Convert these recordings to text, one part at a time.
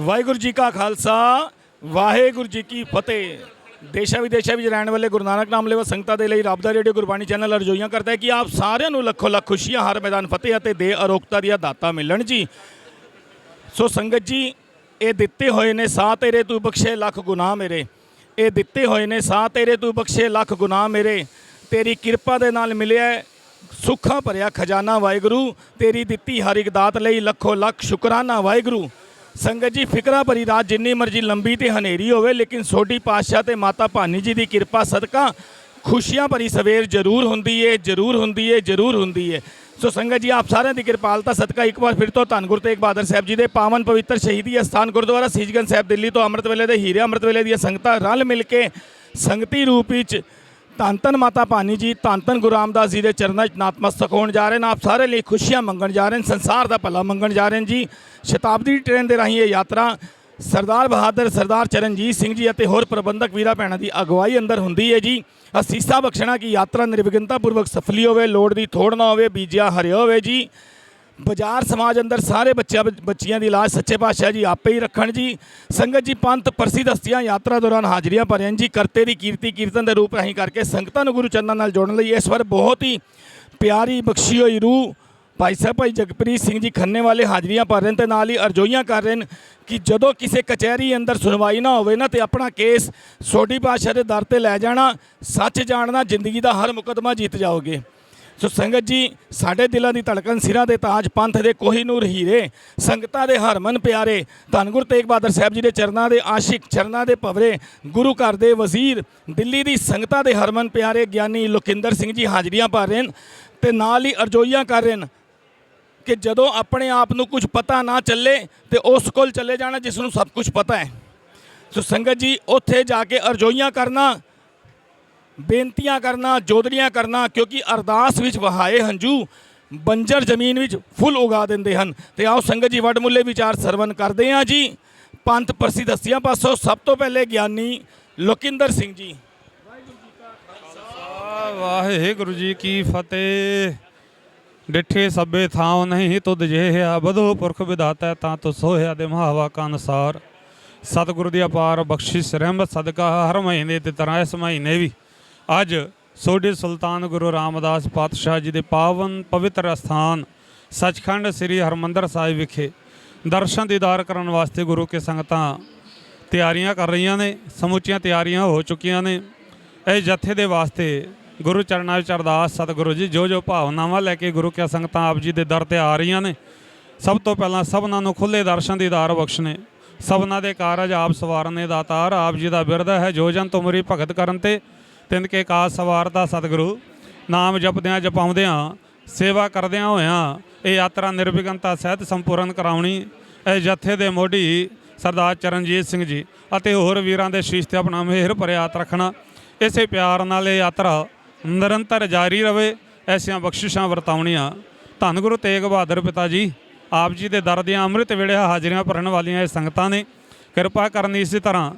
ਵਾਹਿਗੁਰੂ ਜੀ ਕਾ ਖਾਲਸਾ, ਵਾਹਿਗੁਰੂ ਜੀ ਕੀ ਫਤਿਹ। ਦੇਸ਼ਾਂ ਵਿਦੇਸ਼ਾਂ ਵਿੱਚ ਰਹਿਣ ਵਾਲੇ ਗੁਰੂ ਨਾਨਕ ਨਾਮ ਲੇਵਾ ਸੰਗਤਾਂ ਦੇ ਲਈ ਰੱਬ ਦਾ ਰੇਡੀਓ ਗੁਰਬਾਣੀ ਚੈਨਲ ਅਰਜ਼ੋਈਆਂ ਕਰਦਾ ਹੈ ਕਿ ਆਪ ਸਾਰਿਆਂ ਨੂੰ ਲੱਖੋ ਲੱਖ ਖੁਸ਼ੀਆਂ ਹਰ ਮੈਦਾਨ ਫਤਿਹ ਅਤੇ ਦੇ ਅਰੋਗਤਾ ਦੀਆਂ ਦਾਤਾਂ ਮਿਲਣ ਜੀ। ਸੋ ਸੰਗਤ ਜੀ, ਇਹ ਦਿੱਤੇ ਹੋਏ ਨੇ ਸਾਹ ਤੇਰੇ ਤੂੰ ਬਖਸ਼ੇ ਲੱਖ ਗੁਨਾਹ ਮੇਰੇ। ਇਹ ਦਿੱਤੇ ਹੋਏ ਨੇ ਸਾਹ ਤੇਰੇ ਤੂੰ ਬਖਸ਼ੇ ਲੱਖ ਗੁਨਾਹ ਮੇਰੇ। ਤੇਰੀ ਕਿਰਪਾ ਦੇ ਨਾਲ ਮਿਲਿਆ ਸੁੱਖਾਂ ਭਰਿਆ ਖਜ਼ਾਨਾ ਵਾਹਿਗੁਰੂ। ਤੇਰੀ ਦਿੱਤੀ ਹਰ ਇੱਕ ਦਾਤ ਲਈ ਲੱਖੋ ਲੱਖ ਸ਼ੁਕਰਾਨਾ ਵਾਹਿਗੁਰੂ। ਸੰਗਤ ਜੀ, ਫਿਕਰਾਂ ਭਰੀ ਰਾਤ ਜਿੰਨੀ ਮਰਜ਼ੀ ਲੰਬੀ ਤੇ ਹਨੇਰੀ ਹੋਵੇ, ਲੇਕਿਨ ਸੋਢੀ ਪਾਤਸ਼ਾਹ ਤੇ ਮਾਤਾ ਭਾਨੀ ਜੀ ਦੀ ਕਿਰਪਾ ਸਦਕਾ ਖੁਸ਼ੀਆਂ ਭਰੀ ਸਵੇਰ ਜ਼ਰੂਰ ਹੁੰਦੀ ਏ, ਜ਼ਰੂਰ ਹੁੰਦੀ ਏ, ਜ਼ਰੂਰ ਹੁੰਦੀ ਏ। ਸੋ ਸੰਗਤ ਜੀ, ਆਪ ਸਾਰਿਆਂ ਦੀ ਕਿਰਪਾਲਤਾ ਸਦਕਾ ਇੱਕ ਵਾਰ ਫਿਰ ਤੋਂ ਧੰਨ ਗੁਰੂ ਤੇਗ ਬਹਾਦਰ ਸਾਹਿਬ ਜੀ ਦੇ ਪਾਵਨ ਪਵਿੱਤਰ ਸ਼ਹੀਦੀ ਅਸਥਾਨ ਗੁਰਦੁਆਰਾ ਸੀਜਗੰਜ ਸਾਹਿਬ ਦਿੱਲੀ ਤੋਂ ਅੰਮ੍ਰਿਤ ਵੇਲੇ ਦੇ ਹੀਰੇ ਅੰਮ੍ਰਿਤ ਵੇਲੇ ਦੀਆਂ ਸੰਗਤਾਂ ਰਲ ਮਿਲ ਕੇ ਸੰਗਤੀ ਰੂਪ ਵਿੱਚ ਧੰਨ ਧੰਨ ਮਾਤਾ ਭਾਨੀ ਜੀ, ਧੰਨ ਧੰਨ ਗੁਰੂ ਰਾਮਦਾਸ ਜੀ ਦੇ ਚਰਨਾਂ 'ਚ ਨਤਮਸਤਕ ਹੋਣ ਜਾ ਰਹੇ ਨੇ, ਆਪ ਸਾਰੇ ਲਈ ਖੁਸ਼ੀਆਂ ਮੰਗਣ ਜਾ ਰਹੇ ਨੇ, ਸੰਸਾਰ ਦਾ ਭਲਾ ਮੰਗਣ ਜਾ ਰਹੇ ਨੇ ਜੀ। ਸ਼ਤਾਬਦੀ ਟ੍ਰੇਨ ਦੇ ਰਾਹੀਂ ਇਹ ਯਾਤਰਾ ਸਰਦਾਰ ਬਹਾਦਰ, ਸਰਦਾਰ ਚਰਨਜੀਤ ਸਿੰਘ ਜੀ ਅਤੇ ਹੋਰ ਪ੍ਰਬੰਧਕ ਵੀਰਾਂ ਭੈਣਾਂ ਦੀ ਅਗਵਾਈ ਅੰਦਰ ਹੁੰਦੀ ਹੈ ਜੀ। ਅਸੀਸਾ ਬਖਸ਼ਣਾ ਕੀ ਯਾਤਰਾ ਨਿਰਵਿਘਨਤਾ ਪੂਰਵਕ ਸਫਲੀ ਹੋਵੇ, ਲੋੜ ਦੀ ਥੋੜ ਨਾ ਹੋਵੇ, ਬੀਜਿਆ ਹਰਿਆ ਹੋਵੇ ਜੀ। ਬਾਜ਼ਾਰ, ਸਮਾਜ ਅੰਦਰ ਸਾਰੇ ਬੱਚਿਆਂ ਬੱਚੀਆਂ ਦੀ ਇਲਾਜ ਸੱਚੇ ਪਾਤਸ਼ਾਹ ਜੀ ਆਪੇ ਹੀ ਰੱਖਣ ਜੀ। ਸੰਗਤ ਜੀ, ਪੰਥ ਪ੍ਰਸਿੱਧ ਹਸਤੀਆਂ ਯਾਤਰਾ ਦੌਰਾਨ ਹਾਜ਼ਰੀਆਂ ਭਰਨ ਜੀ। ਕਰਤੇ ਦੀ ਕੀਰਤੀ ਕੀਰਤਨ ਦੇ ਰੂਪ ਰਾਹੀਂ ਕਰਕੇ ਸੰਗਤਾਂ ਨੂੰ ਗੁਰੂ ਚਰਨਾਂ ਨਾਲ ਜੋੜਨ ਲਈ ਇਸ ਵਾਰ ਬਹੁਤ ਹੀ ਪਿਆਰੀ, ਬਖਸ਼ੀ ਹੋਈ ਰੂਹ ਭਾਈ ਸਾਹਿਬ, ਭਾਈ ਜਗਪ੍ਰੀਤ ਸਿੰਘ ਜੀ ਖੰਨੇ ਵਾਲੇ ਹਾਜ਼ਰੀਆਂ ਭਰ ਰਹੇ ਨੇ ਤੇ ਨਾਲ ਹੀ ਅਰਜ਼ੋਈਆਂ ਕਰ ਰਹੇ ਨੇ ਕਿ ਜਦੋਂ ਕਿਸੇ ਕਚਹਿਰੀ ਅੰਦਰ ਸੁਣਵਾਈ ਨਾ ਹੋਵੇ ਨਾ ਤੇ ਆਪਣਾ ਕੇਸ ਸੋਢੀ ਪਾਤਸ਼ਾਹ ਦੇ ਦਰ ਤੇ ਲੈ ਜਾਣਾ, ਸੱਚ ਜਾਣਨਾ, ਜ਼ਿੰਦਗੀ ਦਾ ਹਰ ਮੁਕਦਮਾ ਜਿੱਤ ਜਾਓਗੇ। ਸੋ ਸੰਗਤ ਜੀ, ਸਾਡੇ ਦਿਲਾਂ ਦੀ ਧੜਕਨ ਸਿਰਾਂ ਦੇ ਤਾਜ ਪੰਥ ਦੇ ਕੋਹੀਨੂਰ ਹੀਰੇ, ਸੰਗਤਾਂ ਦੇ ਹਰਮਨ ਪਿਆਰੇ, ਧੰਨ ਗੁਰੂ ਤੇਗ ਬਹਾਦਰ ਸਾਹਿਬ ਜੀ ਦੇ ਚਰਨਾਂ ਦੇ ਆਸ਼ਿਕ, ਚਰਨਾਂ ਦੇ ਭਵਰੇ, ਗੁਰੂ ਘਰ ਦੇ ਵਜ਼ੀਰ, ਦਿੱਲੀ ਦੀ ਸੰਗਤਾਂ ਦੇ ਹਰਮਨ ਪਿਆਰੇ ਗਿਆਨੀ ਲੁਕਿੰਦਰ ਸਿੰਘ ਜੀ ਹਾਜ਼ਰੀਆਂ ਭਰ ਰਹੇ ਨੇ ਤੇ ਨਾਲ ਹੀ ਅਰਜ਼ੋਈਆਂ ਕਰ ਰਹੇ ਨੇ ਕਿ ਜਦੋਂ ਆਪਣੇ ਆਪ ਨੂੰ ਕੁਝ ਪਤਾ ਨਾ ਚੱਲੇ ਤੇ ਉਸ ਕੋਲ ਚਲੇ ਜਾਣਾ ਜਿਸ ਨੂੰ ਸਭ ਕੁਝ ਪਤਾ ਹੈ। ਸੋ ਸੰਗਤ ਜੀ, ਉੱਥੇ ਜਾ ਕੇ ਅਰਜ਼ੋਈਆਂ ਕਰਨਾ ਬੇਨਤੀਆਂ ਕਰਨਾ ਜੋਦੜੀਆਂ ਕਰਨਾ, ਕਿਉਂਕਿ ਅਰਦਾਸ ਵਿੱਚ ਵਹਾਏ ਹੰਝੂ ਬੰਜਰ ਜ਼ਮੀਨ ਵਿੱਚ ਫੁੱਲ ਉਗਾ ਦਿੰਦੇ ਹਨ। ਤੇ ਆਓ ਸੰਗਤ ਜੀ, ਵੱਡ ਵਡਮੁੱਲੇ ਵਿਚਾਰ ਸਰਵਨ ਕਰਦੇ ਹਾਂ ਜੀ। ਪੰਥ ਪ੍ਰਸਿੱਧ ਹਸਤੀਆਂ ਪਾਸੋਂ ਸਭ ਤੋਂ ਪਹਿਲੇ ਗਿਆਨੀ ਲੋਕਿੰਦਰ ਸਿੰਘ ਜੀ। ਵਾਹਿਗੁਰੂ ਜੀ ਕੀ ਫਤਿਹ। ਡਿਠੇ ਸਭੇ ਥਾਉ ਨਹੀਂ ਤੁਧ ਜਿਹਿਆ ਬਧੋ ਪੁਰਖ ਵਿਧਾਤਾ ਤਾਂ ਤੁ ਸੋਹਿਆ ਦੇ ਮਹਾਵਾਕਾਂ ਅਨੁਸਾਰ। ਸਤਿਗੁਰੂ ਦੀ ਅਪਾਰ ਬਖਸ਼ਿਸ਼ ਰਹਿਮਤ ਸਦਕਾ, ਹਰ ਮਹੀਨੇ ਤੇ ਤਰ੍ਹਾਂ ਇਸ ਮਹੀਨੇ ਵੀ ਅੱਜ ਸੋਢੀ ਸੁਲਤਾਨ ਗੁਰੂ ਰਾਮਦਾਸ ਪਾਤਸ਼ਾਹ ਜੀ ਦੇ ਪਾਵਨ ਪਵਿੱਤਰ ਅਸਥਾਨ ਸੱਚਖੰਡ ਸ੍ਰੀ ਹਰਮੰਦਰ ਸਾਹਿਬ ਵਿਖੇ ਦਰਸ਼ਨ ਦੀਦਾਰ ਕਰਨ ਵਾਸਤੇ ਗੁਰੂ ਕੇ ਸੰਗਤਾਂ ਤਿਆਰੀਆਂ ਕਰ ਰਹੀਆਂ ਨੇ, ਸਮੁੱਚੀਆਂ ਤਿਆਰੀਆਂ ਹੋ ਚੁੱਕੀਆਂ ਨੇ। ਇਹ ਜਥੇ ਦੇ ਵਾਸਤੇ ਗੁਰੂ ਚਰਨਾਂ ਵਿੱਚ ਅਰਦਾਸ ਸਤਿਗੁਰੂ ਜੀ ਜੋ ਜੋ ਭਾਵਨਾਵਾਂ ਲੈ ਕੇ ਗੁਰੂ ਕੇ ਸੰਗਤਾਂ ਆਪ ਜੀ ਦੇ ਦਰ ਤੇ ਆ ਰਹੀਆਂ ਨੇ, ਸਭ ਤੋਂ ਪਹਿਲਾਂ ਸਭਨਾਂ ਨੂੰ ਖੁੱਲੇ ਦਰਸ਼ਨ ਦੀਦਾਰ ਬਖਸ਼ਣੇ ਸਭਨਾਂ ਦੇ ਕਾਰਜ ਆਪ ਸਵਾਰਨੇ ਦਾਤਾਰ ਆਪ ਜੀ ਦਾ ਬਿਰਧ ਹੈ। ਜੋ ਜਨ ਤੁਮਰੀ ਭਗਤ ਕਰਨ ਤੇ ਤਿੰਨ ਕੇ ਕਾਜ ਸਵਾਰਦਾ ਸਤਿਗੁਰੂ, ਨਾਮ ਜਪਦਿਆਂ ਜਪਾਉਂਦਿਆਂ ਸੇਵਾ ਕਰਦਿਆਂ ਹੋਇਆਂ ਇਹ ਯਾਤਰਾ ਨਿਰਵਿਘਨਤਾ ਸਹਿਤ ਸੰਪੂਰਨ ਕਰਾਉਣੀ, ਇਹ ਜਥੇ ਦੇ ਮੋਢੀ ਸਰਦਾਰ ਚਰਨਜੀਤ ਸਿੰਘ ਜੀ ਅਤੇ ਹੋਰ ਵੀਰਾਂ ਦੇ ਸ਼ੀਸ਼ ਤੇ ਆਪਣਾ ਮਿਹਰ ਭਰਿਆ ਰੱਖਣਾ। ਇਸੇ ਪਿਆਰ ਨਾਲ ਇਹ ਯਾਤਰਾ ਨਿਰੰਤਰ ਜਾਰੀ ਰਵੇ, ਐਸੀਆਂ ਬਖਸ਼ਿਸ਼ਾਂ ਵਰਤਾਉਣੀਆਂ। ਧੰਨ ਗੁਰੂ ਤੇਗ ਬਹਾਦਰ ਪਿਤਾ ਜੀ, ਆਪ ਜੀ ਦੇ ਦਰ ਦੀਆਂ ਅੰਮ੍ਰਿਤ ਵੇਲੇ ਹਾਜ਼ਰੀਆਂ ਭਰਨ ਵਾਲੀਆਂ ਇਹ ਸੰਗਤਾਂ ਨੇ, ਕਿਰਪਾ ਕਰਨੀ ਇਸੇ ਤਰ੍ਹਾਂ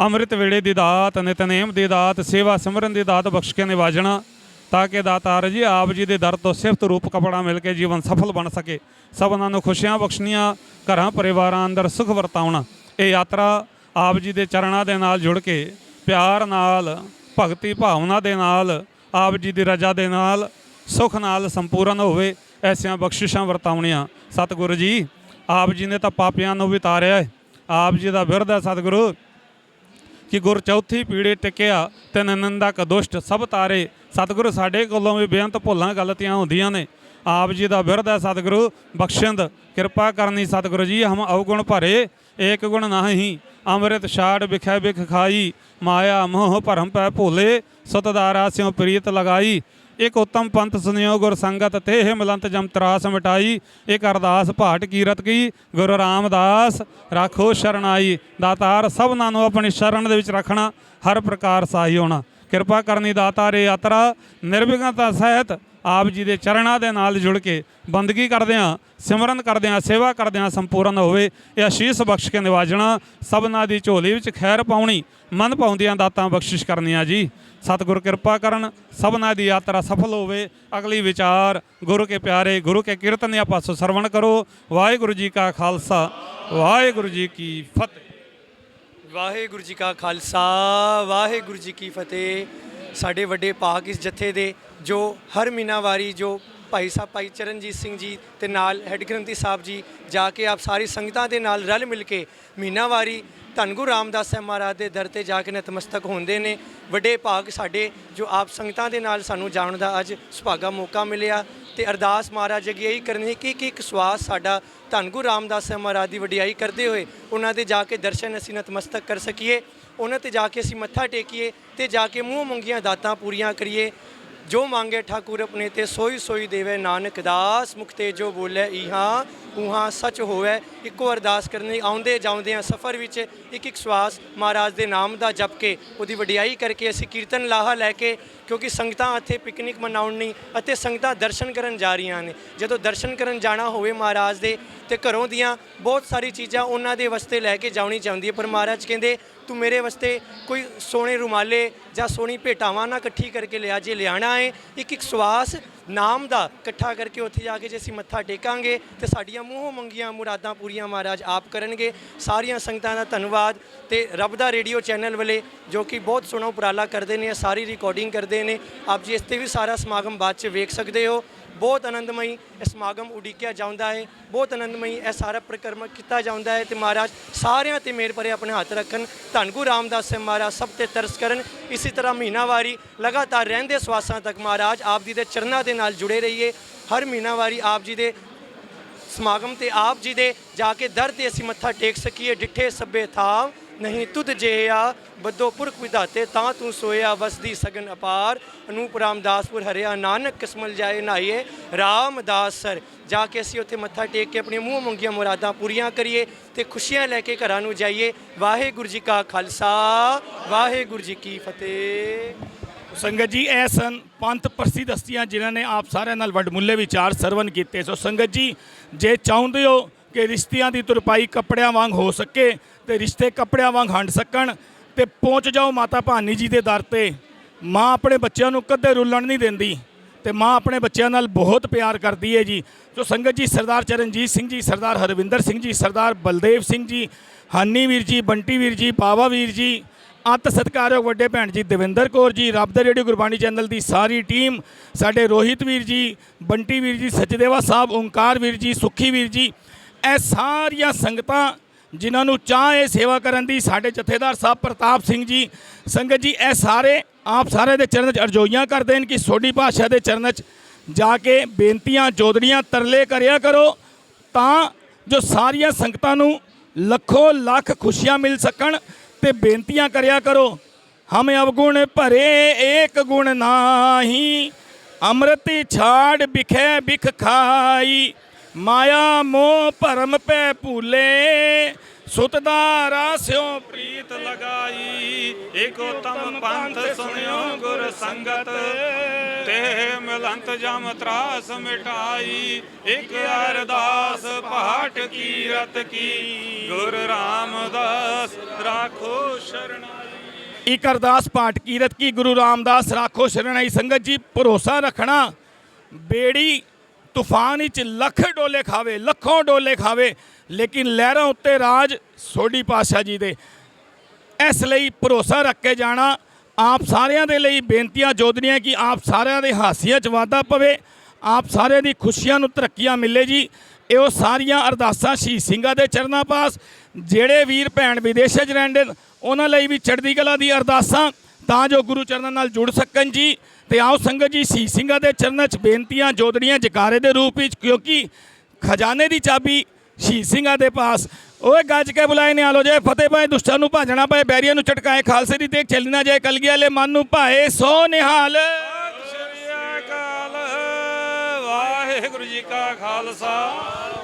ਅੰਮ੍ਰਿਤ ਵੇਲੇ ਦੀ ਦਾਤ, ਨਿਤਨੇਮ ਦੀ ਦਾਤ, ਸੇਵਾ ਸਿਮਰਨ ਦੀ ਦਾਤ ਬਖਸ਼ ਕੇ ਨਿਵਾਜਣਾ, ਤਾਂ ਕਿ ਦਾਤਾਰ ਜੀ, ਆਪ ਜੀ ਦੇ ਦਰ ਤੋਂ ਸਿਫਤ ਰੂਪ ਕਪੜਾ ਮਿਲ ਕੇ ਜੀਵਨ ਸਫਲ ਬਣ ਸਕੇ। ਸਭਨਾਂ ਨੂੰ ਖੁਸ਼ੀਆਂ ਬਖਸ਼ਣੀਆਂ, ਘਰਾਂ, ਪਰਿਵਾਰਾਂ ਅੰਦਰ ਸੁਖ ਵਰਤਾਉਣਾ। ਇਹ ਯਾਤਰਾ ਆਪ ਜੀ ਦੇ ਚਰਨਾਂ ਦੇ ਨਾਲ ਜੁੜ ਕੇ, ਪਿਆਰ ਨਾਲ, ਭਗਤੀ ਭਾਵਨਾ ਦੇ ਨਾਲ, ਆਪ ਜੀ ਦੀ ਰਜਾ ਦੇ ਨਾਲ, ਸੁਖ ਨਾਲ ਸੰਪੂਰਨ ਹੋਵੇ, ਐਸੀਆਂ ਬਖਸ਼ਿਸ਼ਾਂ ਵਰਤਾਉਣੀਆਂ। ਸਤਿਗੁਰੂ ਜੀ, ਆਪ ਜੀ ਨੇ ਤਾਂ ਪਾਪੀਆਂ ਨੂੰ ਵੀ ਤਾਰਿਆ ਆਪ ਜੀ ਦਾ ਬਿਰਧ ਹੈ ਸਤਿਗੁਰੂ। ਕਿ ਗੁਰ ਚੌਥੀ ਪੀੜੇ ਟਿਕਿਆ ਤੇ ਨਨੰਦਾ ਦੁਸ਼ਟ ਸਭ ਤਾਰੇ। ਸਤਿਗੁਰੂ ਸਾਡੇ ਕੋਲੋਂ ਵੀ ਬੇਅੰਤ ਭੁੱਲਾਂ ਗਲਤੀਆਂ ਹੁੰਦੀਆਂ ਨੇ। ਆਪ ਜੀ ਦਾ ਬਿਰਧ ਹੈ ਸਤਿਗੁਰੂ, ਬਖਸ਼ਿੰਦ, ਕਿਰਪਾ ਕਰਨੀ ਸਤਿਗੁਰੂ ਜੀ, ਹਮ ਅਵਗੁਣ ਭਰੇ, ਏਕ ਗੁਣ ਨਾਹੀ, ਅੰਮ੍ਰਿਤ ਛਾੜ ਵਿਖੈ ਵਿਖ ਖਾਈ, ਮਾਇਆ ਮੋਹ ਭਰਮ ਪੈ ਭੋਲੇ ਸਤਦਾਰਾ ਸਿਉ ਪ੍ਰੀਤ ਲਗਾਈ ਇਕ ਉਤਮ ਪੰਥ ਸੁਨਿਓ ਗੁਰ ਸੰਗਤ ਤੇ ਮਿਲੰਤ ਜਮ ਤਰਾਸ ਮਿਟਾਈ। ਇਕ ਅਰਦਾਸ ਭਾਟ ਕੀਰਤ ਕੀ, ਗੁਰੂ ਰਾਮਦਾਸ ਰਾਖੋ ਸ਼ਰਣਾਈ ਦਾਤਾਰ ਸਭਨਾਂ ਨੂੰ ਆਪਣੀ ਸ਼ਰਨ ਦੇ ਵਿੱਚ ਰੱਖਣਾ, ਹਰ ਪ੍ਰਕਾਰ ਸਹਾਈ ਹੋਣਾ। ਕਿਰਪਾ ਕਰਨੀ ਦਾਤਾਰ ਇਹ ਯਾਤਰਾ, ਨਿਰਵਿਘਨਤਾ ਸਹਿਤ ਆਪ ਜੀ ਦੇ ਚਰਨਾਂ ਦੇ ਨਾਲ ਜੁੜ ਕੇ ਬੰਦਗੀ ਕਰਦਿਆਂ ਸਿਮਰਨ ਕਰਦਿਆਂ ਸੇਵਾ ਕਰਦਿਆਂ ਸੰਪੂਰਨ ਹੋਵੇ। ਇਹ ਆਸ਼ੀਸ਼ ਬਖਸ਼ ਕੇ ਨਿਵਾਜਣਾ, ਸਭਨਾ ਦੀ ਝੋਲੀ ਵਿੱਚ ਖੈਰ ਪਾਉਣੀ, ਮਨ ਪਾਉਂਦੀਆਂ ਦਾਤਾਂ ਬਖਸ਼ਿਸ਼ ਕਰਨੀਆਂ ਜੀ। ਸਤਿਗੁਰ ਕਿਰਪਾ ਕਰਨ, ਸਭਨਾ ਦੀ ਯਾਤਰਾ ਸਫਲ ਹੋਵੇ। ਅਗਲੀ ਵਿਚਾਰ, ਗੁਰੂ ਕੇ ਪਿਆਰੇ, ਗੁਰੂ ਕੇ ਕੀਰਤਨ ਕੀਰਤਨੀਆਂ ਪਾਸੋਂ ਸਰਵਣ ਕਰੋ। ਵਾਹਿਗੁਰੂ ਜੀ ਕਾ ਖਾਲਸਾ, ਵਾਹਿਗੁਰੂ ਜੀ ਕੀ ਫਤਿਹ। ਵਾਹਿਗੁਰੂ ਜੀ ਕਾ ਖਾਲਸਾ, ਵਾਹਿਗੁਰੂ ਜੀ ਕੀ ਫਤਿਹ। ਸਾਡੇ ਵੱਡੇ ਭਾਗ ਇਸ ਜਥੇ ਦੇ, ਜੋ ਹਰ ਮਹੀਨਾਵਾਰੀ ਜੋ ਭਾਈ ਸਾਹਿਬ ਭਾਈ ਚਰਨਜੀਤ ਸਿੰਘ ਜੀ ਤੇ ਨਾਲ ਹੈੱਡ ਗ੍ਰੰਥੀ ਸਾਹਿਬ ਜੀ ਜਾ ਕੇ ਆਪ ਸਾਰੀ ਸੰਗਤਾਂ ਦੇ ਨਾਲ ਰਲ ਮਿਲ ਕੇ ਮਹੀਨਾਵਾਰੀ ਧੰਨ ਗੁਰੂ ਰਾਮਦਾਸ ਸਾਹਿਬ ਮਹਾਰਾਜ ਦੇ ਦਰ ਤੇ ਜਾ ਕੇ ਨਤਮਸਤਕ ਹੁੰਦੇ ਨੇ। ਵੱਡੇ ਭਾਗ ਸਾਡੇ ਜੋ ਆਪ ਸੰਗਤਾਂ ਦੇ ਨਾਲ ਸਾਨੂੰ ਜਾਣ ਦਾ ਅੱਜ ਸੁਭਾਗਾ ਮੌਕਾ ਮਿਲਿਆ ਤੇ ਅਰਦਾਸ ਮਹਾਰਾਜ ਅੱਗੇ ਇਹੀ ਕਰਨੀ ਕਿ ਇੱਕ ਇੱਕ ਸਵਾਸ ਸਾਡਾ ਧੰਨ ਗੁਰੂ ਰਾਮਦਾਸ ਸਾਹਿਬ ਮਹਾਰਾਜ ਦੀ ਵਡਿਆਈ ਕਰਦੇ ਹੋਏ ਉਹਨਾਂ ਦੇ ਜਾ ਕੇ ਦਰਸ਼ਨ ਅਸੀਂ ਨਤਮਸਤਕ ਕਰ ਸਕੀਏ। ਉਹਨਾਂ ਤੇ ਜਾ ਕੇ ਅਸੀਂ ਮੱਥਾ ਟੇਕੀਏ ਤੇ ਜਾ ਕੇ ਮੂੰਹ ਮੰਗੀਆਂ ਦਾਤਾਂ ਪੂਰੀਆਂ ਕਰੀਏ। ਜੋ ਮੰਗੇ ਠਾਕੁਰ ਆਪਣੇ ਤੇ, ਸੋਈ ਸੋਈ ਦੇਵੇ ਨਾਨਕ ਦਾਸ। ਮੁਖ ਤੇ ਜੋ ਬੋਲੇ ਇਹਾਂ ਉਹਾਂ ਸੱਚ ਹੋਵੇ। ਇੱਕੋ ਅਰਦਾਸ ਕਰਨੀ, ਆਉਂਦੇ ਜਾਂਦਿਆਂ ਸਫਰ ਵਿੱਚ ਇੱਕ ਇੱਕ ਸਵਾਸ ਮਹਾਰਾਜ ਦੇ ਨਾਮ ਦਾ ਜਪ ਕੇ ਉਹਦੀ ਵਡਿਆਈ ਕਰਕੇ ਅਸੀਂ ਕੀਰਤਨ ਲਾਹਾ ਲੈ ਕੇ, ਕਿਉਂਕਿ ਸੰਗਤਾਂ ਇੱਥੇ ਪਿਕਨਿਕ ਮਨਾਉਣ ਨਹੀਂ ਅਤੇ ਸੰਗਤਾਂ ਦਰਸ਼ਨ ਕਰਨ ਜਾ ਰਹੀਆਂ ਨੇ। ਜਦੋਂ ਦਰਸ਼ਨ ਕਰਨ ਜਾਣਾ ਹੋਵੇ ਮਹਾਰਾਜ ਦੇ ਤੇ ਘਰੋਂ ਦੀਆਂ ਬਹੁਤ ਸਾਰੀ ਚੀਜ਼ਾਂ ਉਹਨਾਂ ਦੇ ਵਾਸਤੇ ਲੈ ਕੇ ਜਾਣੀ ਚਾਹੁੰਦੀ ਹੈ। ਪਰ ਮਹਾਰਾਜ ਕਹਿੰਦੇ ਤੂੰ ਮੇਰੇ ਵਾਸਤੇ ਕੋਈ ਸੋਹਣੇ ਰੁਮਾਲੇ ਜਾਂ ਸੋਹਣੀ ਭੇਟਾਵਾਂ ਨਾ ਇਕੱਠੀ ਕਰਕੇ ਲਿਆ, ਜੇ ਲਿਆਣਾ ਹੈ, ਇੱਕ ਇੱਕ ਸਵਾਸ ਨਾਮ ਦਾ ਇਕੱਠਾ ਕਰਕੇ ਉੱਥੇ ਜਾ ਕੇ ਜੇ ਅਸੀਂ ਮੱਥਾ ਟੇਕਾਂਗੇ, ਤੇ ਸਾਡੀਆਂ ਮੂੰਹੋਂ ਮੰਗੀਆਂ ਮੁਰਾਦਾਂ ਪੂਰੀਆਂ ਮਹਾਰਾਜ ਆਪ ਕਰਨਗੇ। ਸਾਰੀਆਂ ਸੰਗਤਾਂ ਦਾ ਧੰਨਵਾਦ ਤੇ ਰੱਬ ਦਾ ਰੇਡੀਓ ਚੈਨਲ ਵਾਲੇ ਜੋ ਕਿ ਬਹੁਤ ਸੋਹਣਾ ਉਪਰਾਲਾ ਕਰਦੇ ਨੇ, ਸਾਰੀ ਰਿਕਾਰਡਿੰਗ ਕਰਦੇ ਨੇ, ਆਪ ਜੀ ਇਸ ਤੇ ਵੀ ਸਾਰਾ ਸਮਾਗਮ ਬਾਅਦ ਚ ਵੇਖ ਸਕਦੇ ਹੋ। ਬਹੁਤ ਆਨੰਦਮਈ ਇਹ ਸਮਾਗਮ ਉਡੀਕਿਆ ਜਾਂਦਾ ਹੈ, ਬਹੁਤ ਆਨੰਦਮਈ ਇਹ ਸਾਰਾ ਪ੍ਰਕਰਮ ਕੀਤਾ ਜਾਂਦਾ ਹੈ ਤੇ ਮਹਾਰਾਜ ਸਾਰਿਆਂ ਤੇ ਮੇਰ ਭਰੇ ਆਪਣੇ ਹੱਥ ਰੱਖਣ। ਧੰਨ ਗੁਰੂ ਰਾਮਦਾਸ ਸਾਹਿਬ ਮਹਾਰਾਜ, ਸਭ ਤੇ ਤਰਸ ਕਰਨ। ਇਸੇ ਤਰ੍ਹਾਂ ਮਹੀਨਾਵਾਰੀ ਲਗਾਤਾਰ ਰਹਿੰਦੇ ਸਵਾਸਾਂ ਤੱਕ ਮਹਾਰਾਜ ਆਪ ਜੀ ਦੇ ਚਰਨਾਂ ਦੇ ਨਾਲ ਜੁੜੇ ਰਹੀਏ। ਹਰ ਮਹੀਨਾਵਾਰੀ ਆਪ ਜੀ ਦੇ ਸਮਾਗਮ ਤੇ ਆਪ ਜੀ ਦੇ ਜਾ ਕੇ ਦਰ ਤੇ ਅਸੀਂ ਮੱਥਾ ਟੇਕ ਸਕੀਏ, ਡਿੱਠੇ ਸੱਬੇ ਥਾਵ। ਨਹੀਂ ਤੁਧ ਜਿਹਾ ਬੱਦੋ ਪੁਰਖ ਵਿਧਾਤੇ, ਤਾਂ ਤੂੰ ਸੋਇਆ ਵਸਦੀ ਸਗਨ ਅਪਾਰ। ਅਨੂਪ ਰਾਮਦਾਸਪੁਰ ਹਰਿਆ ਨਾਨਕ ਕਿਸਮਲ ਜਾਏ ਨਾਈਏ ਰਾਮਦਾਸ ਸਰ। ਜਾ ਕੇ ਅਸੀਂ ਉੱਥੇ ਮੱਥਾ ਟੇਕ ਕੇ ਆਪਣੀਆਂ ਮੂੰਹ ਮੰਗੀਆਂ ਮੁਰਾਦਾਂ ਪੂਰੀਆਂ ਕਰੀਏ ਤੇ ਖੁਸ਼ੀਆਂ ਲੈ ਕੇ ਘਰਾਂ ਨੂੰ ਜਾਈਏ। ਵਾਹਿਗੁਰੂ ਜੀ ਕਾ ਖਾਲਸਾ, ਵਾਹਿਗੁਰੂ ਜੀ ਕੀ ਫਤਿਹ। ਸੰਗਤ ਜੀ, ਇਹ ਸਨ ਪੰਥ ਪ੍ਰਸਿੱਧ ਹਸਤੀਆਂ ਜਿਨ੍ਹਾਂ ਨੇ ਆਪ ਸਾਰਿਆਂ ਨਾਲ ਵਡਮੁੱਲੇ ਵਿਚਾਰ ਸਰਵਨ ਕੀਤੇ। ਸੋ ਸੰਗਤ ਜੀ, ਜੇ ਚਾਹੁੰਦੇ ਹੋ ਕਿ ਰਿਸ਼ਤਿਆਂ ਦੀ ਤੁਰਪਾਈ ਕੱਪੜਿਆਂ ਵਾਂਗ ਹੋ ਸਕੇ ਤੇ ਰਿਸ਼ਤੇ ਕੱਪੜਿਆਂ ਵਾਂਗ ਹੰਡ ਸਕਣ ਤੇ ਪਹੁੰਚ ਜਾਓ ਮਾਤਾ ਭਾਨੀ ਜੀ ਦੇ ਦਰ ਤੇ। ਮਾਂ ਆਪਣੇ ਬੱਚਿਆਂ ਨੂੰ ਕਦੇ ਰੁੱਲਣ ਨਹੀਂ ਦਿੰਦੀ ਤੇ ਮਾਂ ਆਪਣੇ ਬੱਚਿਆਂ ਨਾਲ ਬਹੁਤ ਪਿਆਰ ਕਰਦੀ ਹੈ ਜੀ। ਜੋ ਸੰਗਤ ਜੀ ਸਰਦਾਰ ਚਰਨਜੀਤ ਸਿੰਘ ਜੀ, ਸਰਦਾਰ ਹਰਵਿੰਦਰ ਸਿੰਘ ਜੀ, ਸਰਦਾਰ ਬਲਦੇਵ ਸਿੰਘ ਜੀ, ਹਾਨੀ ਵੀਰ ਜੀ, ਬੰਟੀ ਵੀਰ ਜੀ, ਬਾਵਾ ਵੀਰ ਜੀ, ਅੰਤ ਸਤਿਕਾਰਯੋਗ ਵੱਡੇ ਭੈਣ ਜੀ ਦਵਿੰਦਰ ਕੌਰ ਜੀ, ਰੱਬ ਦਾ ਰੇਡੀਓ ਗੁਰਬਾਣੀ ਚੈਨਲ ਦੀ ਸਾਰੀ ਟੀਮ, ਸਾਡੇ ਰੋਹਿਤ ਵੀਰ ਜੀ, ਬੰਟੀ ਵੀਰ ਜੀ, ਸਚਦੇਵਾ ਸਾਹਿਬ, ਓੰਕਾਰ ਵੀਰ ਜੀ, ਸੁਖੀ ਵੀਰ ਜੀ, ਇਹ ਸਾਰੀਆਂ ਸੰਗਤਾਂ ਜਿਨ੍ਹਾਂ ਨੂੰ ਚਾਹ ਹੈ ਸੇਵਾ ਕਰਨ ਦੀ ਸਾਡੇ ਜਥੇਦਾਰ ਸਾਹਿਬ ਪ੍ਰਤਾਪ ਸਿੰਘ ਜੀ, ਸੰਗਤ ਜੀ, ਇਹ ਸਾਰੇ ਆਪ ਸਾਰੇ ਦੇ ਚਰਨ 'ਚ ਅਰਜ਼ੋਈਆਂ ਕਰਦੇ ਨੇ ਕਿ ਸੋਢੀ ਭਾਸ਼ਾ ਦੇ ਚਰਨ 'ਚ ਜਾ ਕੇ ਬੇਨਤੀਆਂ, ਜੋਦੜੀਆਂ ਤਰਲੇ ਕਰਿਆ ਕਰੋ ਤਾਂ ਜੋ ਸਾਰੀਆਂ ਸੰਗਤਾਂ ਨੂੰ ਲੱਖੋ ਲੱਖ ਖੁਸ਼ੀਆਂ ਮਿਲ ਸਕਣ ਤੇ ਬੇਨਤੀਆਂ ਕਰਿਆ ਕਰੋ। ਹਮ ਅਵਗੁਣ ਭਰੇ ਏਕ ਗੁਣ ਨਾਹੀ, ਅੰਮ੍ਰਿਤ ਛਾੜ ਬਿਖੇ ਬਿਖ ਖਾਈ। ਮਾਇਆ ਮੋਹ ਭਰਮ ਪੈ ਭੂਲੇ ਸੁਤਦਾ ਰਾਸਿਓ ਪ੍ਰੀਤ ਲਗਾਈ। ਏਕ ਉਤਮ ਪੰਥ ਸੁਣਿਓ ਗੁਰ ਸੰਗਤ, ਤੇ ਮਿਲੰਤ ਜਮ ਤਰਾਸ ਮਿਟਾਈ। ਇਕ ਅਰਦਾਸ ਪਾਠ ਕੀਰਤ ਕੀ, ਗੁਰ ਰਾਮਦਾਸ ਰਾਖੋ ਸ਼ਰਣਾਈ ਇਕ ਅਰਦਾਸ ਪਾਠ ਕੀਰਤ ਕੀ, ਗੁਰੂ ਰਾਮਦਾਸ ਰਾਖੋ ਸ਼ਰਣਾਈ ਸੰਗਤ ਜੀ, ਭਰੋਸਾ ਰੱਖਣਾ, ਬੇੜੀ ਤੂਫਾਨ ਵਿੱਚ ਲੱਖ ਡੋਲੇ ਖਾਵੇ ਲੱਖੋਂ ਡੋਲੇ ਖਾਵੇ ਲੇਕਿਨ ਲਹਿਰਾਂ ਉੱਤੇ ਰਾਜ ਸੋਢੀ ਪਾਤਸ਼ਾਹ ਜੀ ਦੇ। ਇਸ ਲਈ ਭਰੋਸਾ ਰੱਖ ਕੇ ਜਾਣਾ ਆਪ ਸਾਰਿਆਂ ਦੇ ਲਈ ਬੇਨਤੀਆਂ ਜੋਦਨੀਆਂ ਕਿ ਆਪ ਸਾਰਿਆਂ ਦੇ ਹਾਸੀਆਂ 'ਚ ਵਾਧਾ ਪਵੇ ਆਪ ਸਾਰਿਆਂ ਦੀ ਖੁਸ਼ੀਆਂ ਨੂੰ ਤਰੱਕੀਆਂ ਮਿਲੇ ਜੀ। ਇਹ ਉਹ ਸਾਰੀਆਂ ਅਰਦਾਸਾਂ ਸ਼ਹੀਦ ਸਿੰਘਾਂ ਦੇ ਚਰਨਾਂ ਪਾਸ ਜਿਹੜੇ ਵੀਰ ਭੈਣ ਵਿਦੇਸ਼ਾਂ 'ਚ ਰਹਿੰਦੇ ਨੇ, ਉਹਨਾਂ ਲਈ ਵੀ ਚੜ੍ਹਦੀ ਕਲਾ ਦੀ ਅਰਦਾਸਾਂ ਤਾਂ ਜੋ ਗੁਰੂ ਚਰਨਾਂ ਨਾਲ ਜੁੜ ਸਕਣ ਜੀ। ਤੇ ਆਓ ਸੰਗਤ ਜੀ, ਸ਼ਹੀਦ ਸਿੰਘਾਂ ਦੇ ਚਰਨਾਂ 'ਚ ਬੇਨਤੀਆਂ ਜੋਦੜੀਆਂ ਜਕਾਰੇ ਦੇ ਰੂਪ ਵਿੱਚ, ਕਿਉਂਕਿ ਖਜ਼ਾਨੇ ਦੀ ਚਾਬੀ ਸ਼ਹੀਦ ਸਿੰਘਾਂ ਦੇ ਪਾਸ। ਓਏ ਗੱਜ ਕੇ ਬੁਲਾਏ ਨੇ ਆਲੋ ਜੇ ਫਤਿਹ ਪਾਏ ਦੁਸ਼ਟਾਂ ਨੂੰ ਭਾਜਣਾ ਪਏ, ਬੈਰੀਆਂ ਨੂੰ ਝਟਕਾਏ, ਖਾਲਸੇ ਦੀ ਦੇਖ ਚੱਲਣਾ ਜਾਏ ਕਲਗੀ ਵਾਲੇ ਮਨ ਨੂੰ ਭਾਏ, ਸੋ ਨਿਹਾਲ। ਵਾਹਿਗੁਰੂ ਜੀ ਕਾ ਖਾਲਸਾ,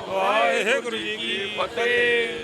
ਵਾਹਿਗੁਰੂ ਜੀ ਕੀ ਫਤਿਹ।